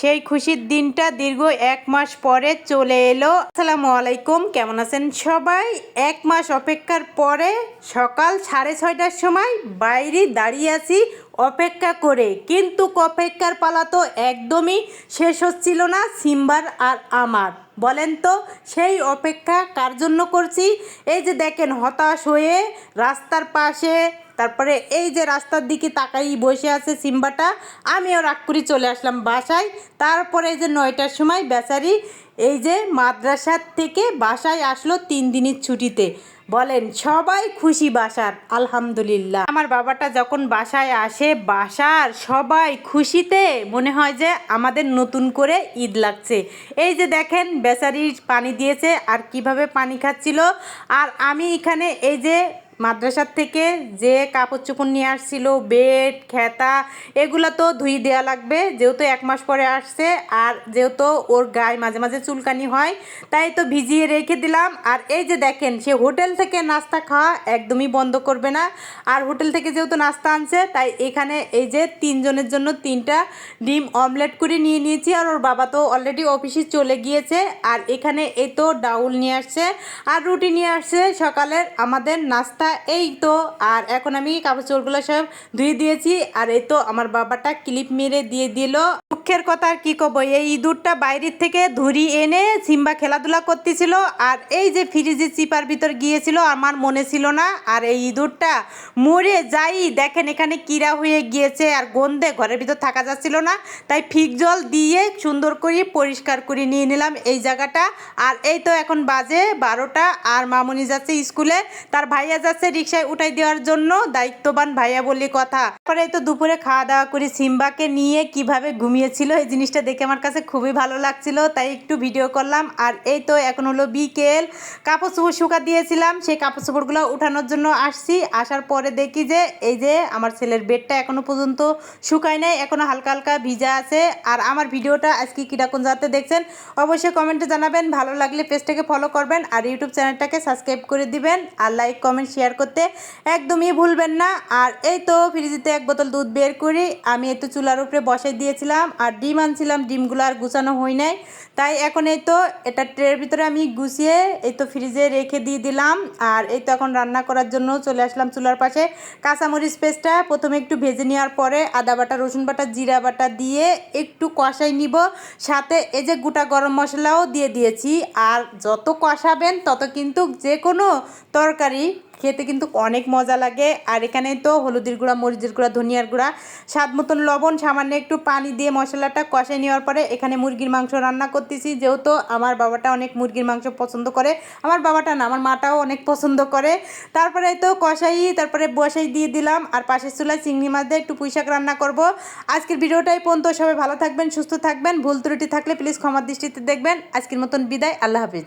সেই খুশির দিনটা দীর্ঘ এক মাস পরে চলে এলো। আসসালামু আলাইকুম, কেমন আছেন সবাই? এক মাস অপেক্ষার পরে সকাল সাড়ে ছয়টার সময় বাইরে দাঁড়িয়ে আছি অপেক্ষা করে। কিন্তু অপেক্ষার পালা তো একদমই শেষ হচ্ছিল না সিম্বার আর আমার। বলেন তো, সেই অপেক্ষা কার জন্য করছি? এই যে দেখেন, হতাশ হয়ে রাস্তার পাশে, তারপরে এই যে রাস্তার দিকে তাকাই বসে আছে সিম্বাটা, আমিও রাগ করে চলে আসলাম বাসায়। তারপরে এই যে নয়টার সময় বেচারি এই যে মাদ্রাসার থেকে বাসায় আসলো তিন দিনের ছুটিতে। বলেন, সবাই খুশি বাসার, আলহামদুলিল্লাহ। আমার বাবাটা যখন বাসায় আসে, বাসার সবাই খুশিতে মনে হয় যে আমাদের নতুন করে ঈদ লাগছে। এই যে দেখেন, বেচারির পানি দিয়েছে আর কীভাবে পানি খাচ্ছিল। আর আমি এখানে এই যে মাদ্রাসার থেকে যে কাপড় চোপড় নিয়ে আসছিল, বেড, খেতা, এগুলো তো ধুই দেওয়া লাগবে। যেহেতু এক মাস পরে আসছে, আর যেহেতু ওর গায়ে মাঝে মাঝে চুলকানি হয়, তাই তো ভিজিয়ে রেখে দিলাম। আর এই যে দেখেন, সে হোটেল থেকে নাস্তা খাওয়া একদমই বন্ধ করবে না। আর হোটেল থেকে যেহেতু নাস্তা আনছে, তাই এখানে এই যে তিনজনের জন্য তিনটা ডিম অমলেট করে নিয়ে নিয়েছি। আর ওর বাবা তো অলরেডি অফিসে চলে গিয়েছে। আর এখানে এই তো ডাউল নিয়ে আসছে, আর রুটি নিয়ে আসছে সকালের আমাদের নাস্তা এই তো, আর এখন আমি কাপড় চোরগুলো সব ধুয়ে দিয়েছি, আর এই তো আমার বাবাটা ক্লিপ মেরে দিয়ে দিল। দুঃখের কথা আর কি কব এই ইঁদুরটা বাইরের থেকে ধরি এনে সিম্বা খেলাধুলা করতেছিল, আর এই যে ফ্রিজে চিপার ভিতর গিয়েছিল, আমার মনে ছিল না, আর এই ইঁদুরটা মরে যাই, দেখেন এখানে কিরা হয়ে গিয়েছে, আর গন্ধে ঘরের ভিতর থাকা যাচ্ছিল না, তাই ফিক জল দিয়ে সুন্দর করে পরিষ্কার করে নিয়ে নিলাম এই জায়গাটা, আর এই তো এখন বাজে বারোটা, আর মামুনি যাচ্ছে স্কুলে, তার ভাইয়া যাচ্ছে রিক্সায় উঠাই দেওয়ার জন্য দায়িত্ববান ভাইয়া বললি কথা। তারপরে তো দুপুরে খাওয়া দাওয়া করে সিম্বাকে নিয়ে কীভাবে ঘুমিয়েছিল এই জিনিসটা দেখে আমার কাছে খুবই ভালো লাগছিল, তাই একটু ভিডিও করলাম। আর এই তো এখন হলো বিকেল, কাপড় চোপড় শুকা দিয়েছিলাম, সেই কাপড় চোপড়গুলো উঠানোর জন্য আসছি। আসার পরে দেখি যে এই যে আমার ছেলের বেডটা এখনও পর্যন্ত শুকায় নাই, এখনও হালকা হালকা ভিজা আছে। আর আমার ভিডিওটা আজকে কীরকম যাতে দেখছেন, অবশ্যই কমেন্টে জানাবেন। ভালো লাগলে পেজটাকে ফলো করবেন আর ইউটিউব চ্যানেলটাকে সাবস্ক্রাইব করে দিবেন। আর লাইক, কমেন্ট শেয়ার করতে একদমই ভুলবেন না। আর এই তো ফ্রিজেতে এক বোতল দুধ বের করি। আমি এই তো চুলার উপরে বসাই দিয়েছিলাম। আর ডিম আনছিলাম, ডিমগুলো আর গুছানো হয় নাই। তাই এখন এই তো এটা ট্রের ভিতরে আমি গুছিয়ে এই তো ফ্রিজে রেখে দিয়ে দিলাম। আর এই তো এখন রান্না করার জন্য চলে আসলাম চুলার পাশে। কাঁচামরিচ পেস্টটা প্রথমে একটু ভেজে নেওয়ার পরে আদা বাটা, রসুন বাটা, জিরা বাটা দিয়ে একটু কষাই নিব। সাথে এই যে গোটা গরম মশলাও দিয়ে দিয়েছি। আর যত কষাবেন তত কিন্তু যে কোনো তরকারি খেতে কিন্তু অনেক মজা লাগে। আর এখানে তো হলুদের গুঁড়া, মরিচের গুঁড়া, ধনিয়ার গুঁড়া, স্বাদ মতন লবণ, সামান্য একটু পানি দিয়ে মশলাটা কষাই নেওয়ার পরে এখানে মুরগির মাংস রান্না করতেছি। যেহেতু আমার বাবাটা অনেক মুরগির মাংস পছন্দ করে, আমার বাবাটা না, আমার মাটাও অনেক পছন্দ করে। তারপরে তো কষাই, তারপরে বসাই দিয়ে দিলাম। আর পাশের চুলায় চিংড়ি মাছ দিয়ে একটু পুঁইশাক রান্না করব। আজকের ভিডিওটাই পর্যন্ত। সবাই ভালো থাকবেন, সুস্থ থাকবেন। ভুল ত্রুটি থাকলে প্লিজ ক্ষমার দৃষ্টিতে দেখবেন। আজকের মতন বিদায়। আল্লাহ হাফিজ।